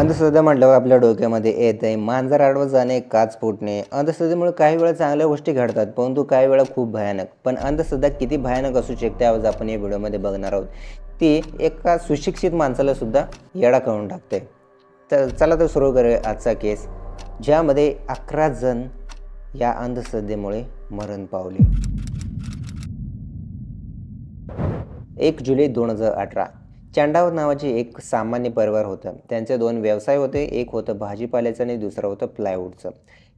अंधश्रद्धा म्हटल्यावर आपल्या डोक्यामध्ये येत आहे मांजर आडवं जाणे काच फुटणे. अंधश्रद्धेमुळे काही वेळा चांगल्या गोष्टी घडतात परंतु काही वेळा खूप भयानक. पण अंधश्रद्धा किती भयानक असू शकते आज आपण या व्हिडिओमध्ये बघणार आहोत. ती एका सुशिक्षित माणसाला सुद्धा येडा करून टाकते. तर चला तर सुरू करूया आजचा केस ज्यामध्ये अकरा जण या अंधश्रद्धेमुळे मरण पावले. एक जुलै दोन हजार अठरा. चांडाव नावाचे एक सामान्य परिवार होतं. त्यांचे दोन व्यवसाय होते. एक होतं भाजीपाल्याचं आणि दुसरं होतं प्लायवूडचं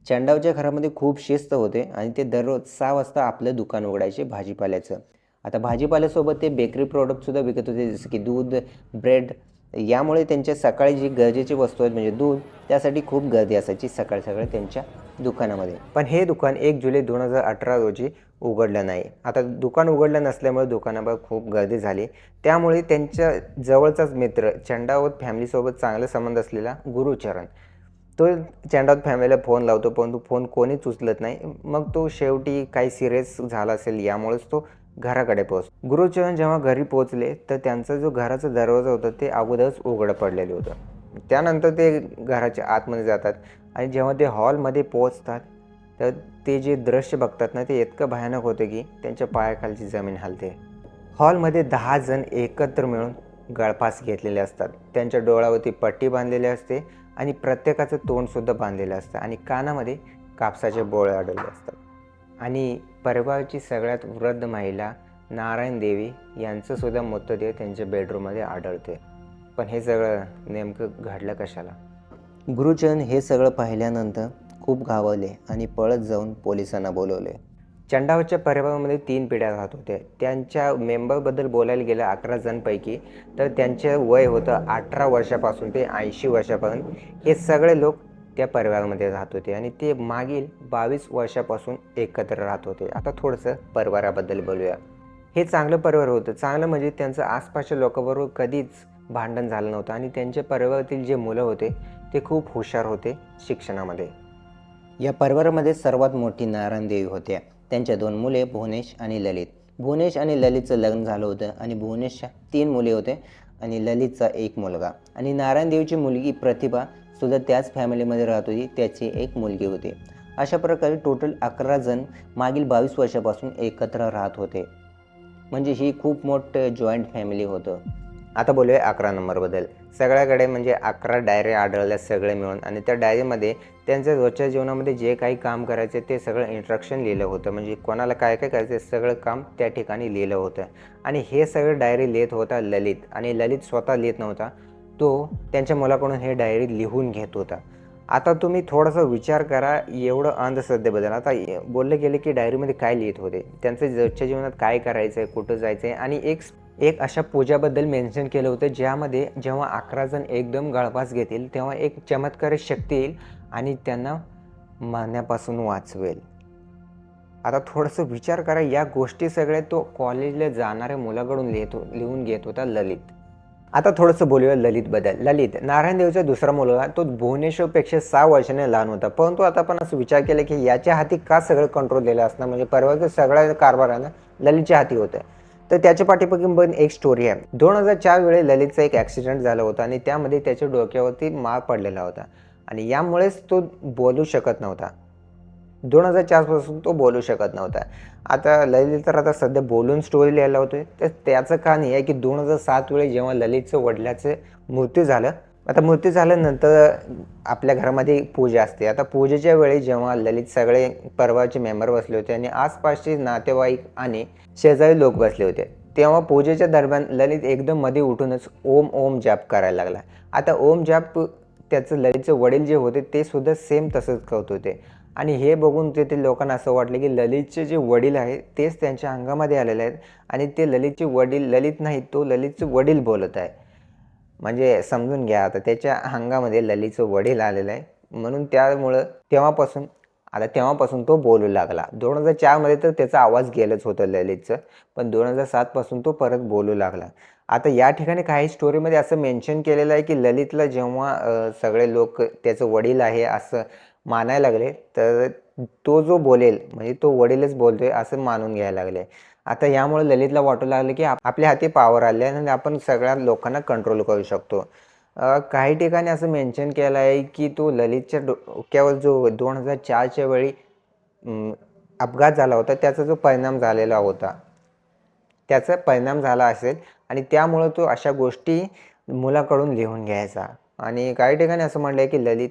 चांडावच्या घरामध्ये खूप शिस्त होते आणि ते दररोज सहा वाजता आपलं दुकान उघडायचे भाजीपाल्याचं. आता भाजीपाल्यासोबत ते बेकरी प्रोडक्टसुद्धा विकत होते जसं की दूध ब्रेड यामुळे त्यांच्या सकाळी जी गरजेची वस्तू आहेत म्हणजे दूध त्यासाठी खूप गर्दी असायची सकाळी सकाळी त्यांच्या दुकानामध्ये. पण हे दुकान एक जुलै दोन हजार अठरा रोजी उघडलं नाही. आता दुकान उघडलं नसल्यामुळे दुकानावर खूप गर्दी झाली. त्यामुळे त्यांच्या जवळचाच मित्र चंडावत फॅमिलीसोबत चांगला संबंध असलेला गुरुचरण तो चंडावत फॅमिलीला फोन लावतो परंतु फोन कोणीच उचलत नाही. मग तो शेवटी काही सिरियस झाला असेल यामुळेच तो घराकडे पोहोच. गुरुचरण जेव्हा घरी पोहोचले तर त्यांचा जो घराचा दरवाजा होता ते अगोदरच उघडं पडलेलं होतं. त्यानंतर ते घराच्या आतमध्ये जातात आणि जेव्हा ते हॉलमध्ये पोहोचतात तर ते जे दृश्य बघतात ना ते इतकं भयानक होतं की त्यांच्या पायाखालची जमीन हलते. हॉलमध्ये दहा जण एकत्र मिळून गळफास घेतलेले असतात. त्यांच्या डोळ्यावरती पट्टी बांधलेली असते आणि प्रत्येकाचं तोंडसुद्धा बांधलेलं असतं आणि कानामध्ये कापसाचे बोळे अडवले असतात. आणि परिवाराची सगळ्यात वृद्ध महिला नारायण देवी यांचं सुद्धा मृतदेह त्यांच्या बेडरूममध्ये आढळते पण हे सगळं नेमकं घडलं कशाला? गुरुचरण हे सगळं पाहिल्यानंतर खूप घावरले आणि पळत जाऊन पोलिसांना बोलवले. चंडावच्या परिवारामध्ये तीन पिढ्या राहत होत्या. त्यांच्या मेंबरबद्दल बोलायला गेलं अकरा जणपैकी तर त्यांचं वय होतं अठरा वर्षापासून ते ऐंशी वर्षापर्यंत. हे सगळे लोक त्या परिवारामध्ये राहत होते आणि ते मागील बावीस वर्षापासून एकत्र राहत होते. आता थोडंसं परिवाराबद्दल बोलूया. हे चांगलं परिवार होतं. चांगलं म्हणजे त्यांचं आसपासच्या लोकांबरोबर कधीच भांडण झालं नव्हतं आणि त्यांच्या परिवारातील जे मुलं होते ते खूप हुशार होते शिक्षणामध्ये. या परिवारामध्ये सर्वात मोठी नारायण देवी होत्या. त्यांच्या दोन मुले भुवनेश आणि ललित. भुवनेश आणि ललितचं लग्न झालं होतं आणि भुवनेशच्या तीन मुले होते आणि ललितचा एक मुलगा. आणि नारायण देवीची मुलगी प्रतिभा सुद्धा त्याच फॅमिलीमध्ये राहत होती त्याची एक मुलगी होती. अशा प्रकारे टोटल अकरा जण मागील बावीस वर्षापासून एकत्र राहत होते. म्हणजे ही खूप मोठं जॉईंट फॅमिली होतं. आता बोलूया अकरा नंबरबद्दल सगळ्याकडे म्हणजे अकरा डायरी आढळल्या सगळे मिळून आणि त्या डायरीमध्ये त्यांच्या रोजच्या जीवनामध्ये जे काही काम करायचे ते सगळं इंट्रक्शन लिहिलं होतं. म्हणजे कोणाला काय काय करायचं सगळं काम त्या ठिकाणी लिहिलं होतं. आणि हे सगळं डायरी लिहित होता ललित. आणि ललित स्वतः लिहित नव्हता. तो त्यांच्या मुलाकडून हे डायरी लिहून घेत होता. आता तुम्ही थोडासा विचार करा एवढं अंधश्रद्धेबद्दल. आता बोललं गेलं की डायरीमध्ये काय लिहित होते? त्यांचं जगच्या जीवनात काय करायचं आहे कुठं जायचं आहे आणि एक एक अशा पूजाबद्दल मेन्शन केलं होतं ज्यामध्ये जेव्हा अकरा जण एकदम गळफास घेतील तेव्हा एक चमत्कारी शक्ती येईल आणि त्यांना मारण्यापासून वाचवेल. आता थोडंसं विचार करा या गोष्टी सगळ्या तो कॉलेजला जाणाऱ्या मुलाकडून लिहितो लिहून घेत होता ललित. आता थोडंसं बोलूया ललितबद्दल ललित नारायण देवचा दुसरा मुलगा तो भुवनेश्वरपेक्षा सहा वर्षाने लहान होता. परंतु आता आपण असं विचार केला की याच्या हाती का सगळं कंट्रोल दिलं असणार? म्हणजे परवा सगळ्या कारभारानं ललितच्या हाती होतं. तर त्याच्या पाठीपासून पण एक स्टोरी आहे. दोन हजार चार वेळी ललितचा एक ॲक्सिडेंट झाला होता आणि त्यामध्ये त्याच्या डोक्यावरती मार पडलेला होता. आणि यामुळेच तो बोलू शकत नव्हता. दोन हजार चारपासून तो बोलू शकत नव्हता. आता ललित तर आता सध्या बोलून स्टोरी लिहायला होतोय. तर त्याचं कहाणी आहे की दोन हजार सात वेळी जेव्हा ललितचं वडिलाचं मृत्यू झालं आता मृत्यू झाल्यानंतर आपल्या घरामध्ये पूजा असते. आता पूजेच्या वेळी जेव्हा ललित सगळे परवाचे मेंबर बसले होते आणि आसपासचे नातेवाईक आणि शेजारी लोक बसले होते तेव्हा पूजेच्या दरम्यान ललित एकदम मध्ये उठूनच ओम ओम जाप करायला लागला. आता ओम जाप त्याचं ललितचे वडील जे होते ते सुद्धा सेम तसंच करत होते. आणि हे बघून तेथील लोकांना असं वाटलं की ललितचे जे वडील आहेत तेच त्यांच्या अंगामध्ये आलेले आहेत. आणि ते ललितचे वडील ललित नाही तो ललितचे वडील बोलत आहे. म्हणजे समजून घ्या आता त्याच्या अंगामध्ये ललितचं वडील आलेलं आहे. म्हणून त्यामुळं तेव्हापासून आता तेव्हापासून तो बोलू लागला. दोन हजार चारमध्ये तर त्याचा आवाज गेलंच होतं ललितचं. पण दोन हजार सातपासून तो परत बोलू लागला. आता या ठिकाणी काही स्टोरीमध्ये असं मेन्शन केलेलं आहे की ललितला जेव्हा सगळे लोक त्याचं वडील आहे असं मानायला लागले तर तो जो बोलेल म्हणजे तो वडीलच बोलतोय असं मानून घ्यायला लागले. आता यामुळे ललितला वाटू लागलं की आपल्या हाती पॉवर आले आणि आपण सगळ्या लोकांना कंट्रोल करू शकतो. काही ठिकाणी असं मेन्शन केलं आहे की तो ललितच्या डोक्यावर जो दोन हजार चारच्या वेळी अपघात झाला होता त्याचा जो परिणाम झालेला होता. त्याचा परिणाम झाला असेल आणि त्यामुळं तो अशा गोष्टी मुलाकडून लिहून घ्यायचा. आणि काही ठिकाणी असं म्हणलं आहे की ललित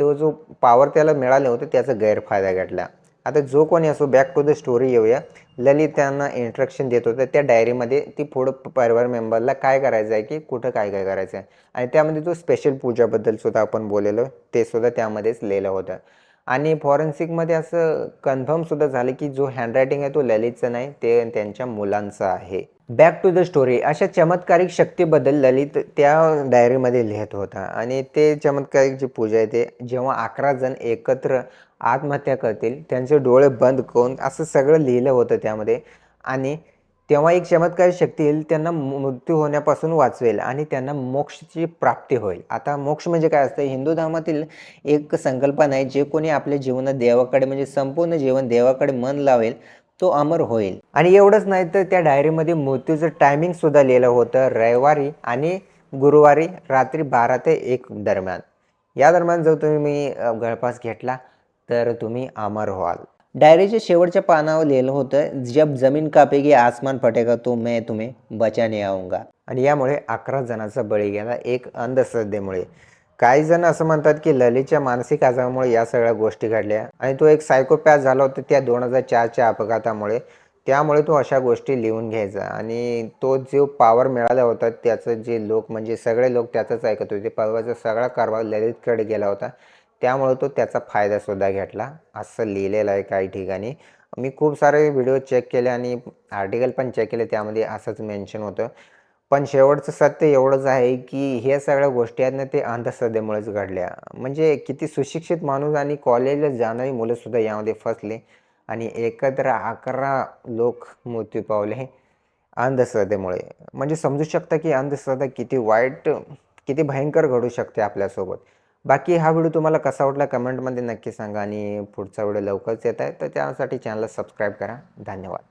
तो जो पॉवर त्याला मिळाले होते त्याचा गैरफायदा घेतला आता जो कोणी असो बॅक टू द स्टोरी येऊया. ललित त्यांना इंट्रक्शन देत होतं. त्या डायरीमध्ये ती पुढं परिवार मेंबरला काय करायचं आहे की कुठं काय काय करायचं आहे आणि त्यामध्ये जो स्पेशल पूजाबद्दल सुद्धा आपण बोललेलो ते सुद्धा त्यामध्येच लिहिलं होतं. आणि फॉरेन्सिकमध्ये असं कन्फर्म सुद्धा झालं की जो हँडरायटिंग आहे तो ललितचं नाही ते त्यांच्या मुलांचं आहे. बॅक टू द स्टोरी अशा चमत्कारिक शक्तीबद्दल ललित त्या डायरीमध्ये लिहित होता. आणि ते चमत्कारिक जी पूजा आहे ते जेव्हा अकरा जण एकत्र आत्महत्या करतील त्यांचे डोळे बंद करून असं सगळं लिहिलं होतं त्यामध्ये. आणि तेव्हा एक चमत्कारी शक्ती येईल त्यांना मृत्यू होण्यापासून वाचवेल आणि त्यांना मोक्षची प्राप्ती होईल. आता मोक्ष म्हणजे काय असतं? हिंदू धर्मातील एक संकल्पना आहे जे कोणी आपल्या जीवनात देवाकडे म्हणजे संपूर्ण जीवन देवाकडे मन लावेल तो अमर होईल. आणि एवढंच नाही तर त्या डायरीमध्ये मृत्यूचं टायमिंग सुद्धा लिहिलं होतं रविवारी आणि गुरुवारी रात्री बारा ते एक दरम्यान. या दरम्यान जर तुम्ही मी गळफास घेतला तर तुम्ही अमर व्हाल. डायरीच्या शेवटच्या पानावर लिहिलं होतं जब जमीन कापेगी आसमान फटेगा तो मैं तुम्ही बचाने आऊंगा. आणि यामुळे अकरा जणांचा बळी गेला एक अंधश्रद्धेमुळे. काही जण असं म्हणतात की ललितच्या मानसिक आजारामुळे या सगळ्या गोष्टी घडल्या आणि तो एक सायकोपॅथ झाला होता त्या दोन हजार चारच्या अपघातामुळे. त्यामुळे तो अशा गोष्टी लिहून घ्यायचा आणि तो जो पॉवर मिळाला होता त्याचं जे लोक म्हणजे सगळे लोक त्याचंच ऐकत होते. परवाचा सगळा कारभार ललितकडे गेला होता. त्यामुळे तो त्याचा फायदासुद्धा घेतला. असं लिहिलेलं आहे काही ठिकाणी. मी खूप सारे व्हिडिओ चेक केले आणि आर्टिकल पण चेक केले. त्यामध्ये असंच मेन्शन होतं. पण शेवटचं सत्य एवढंच आहे की हे सगळ्या गोष्टी आहेत ना ते अंधश्रद्धेमुळेच घडल्या. म्हणजे किती सुशिक्षित माणूस आणि कॉलेजला जाणारी मुलंसुद्धा यामध्ये फसले आणि एकत्र अकरा लोक मृत्यू पावले अंधश्रद्धेमुळे. म्हणजे समजू शकता की अंधश्रद्धा किती वाईट किती भयंकर घडू शकते आपल्यासोबत. बाकी हा व्हिडिओ तुम्हाला कसा वाटला कमेंटमध्ये नक्की सांगा आणि पुढचा व्हिडिओ लवकरच येत आहे तर त्यासाठी चॅनलला सबस्क्राईब करा. धन्यवाद.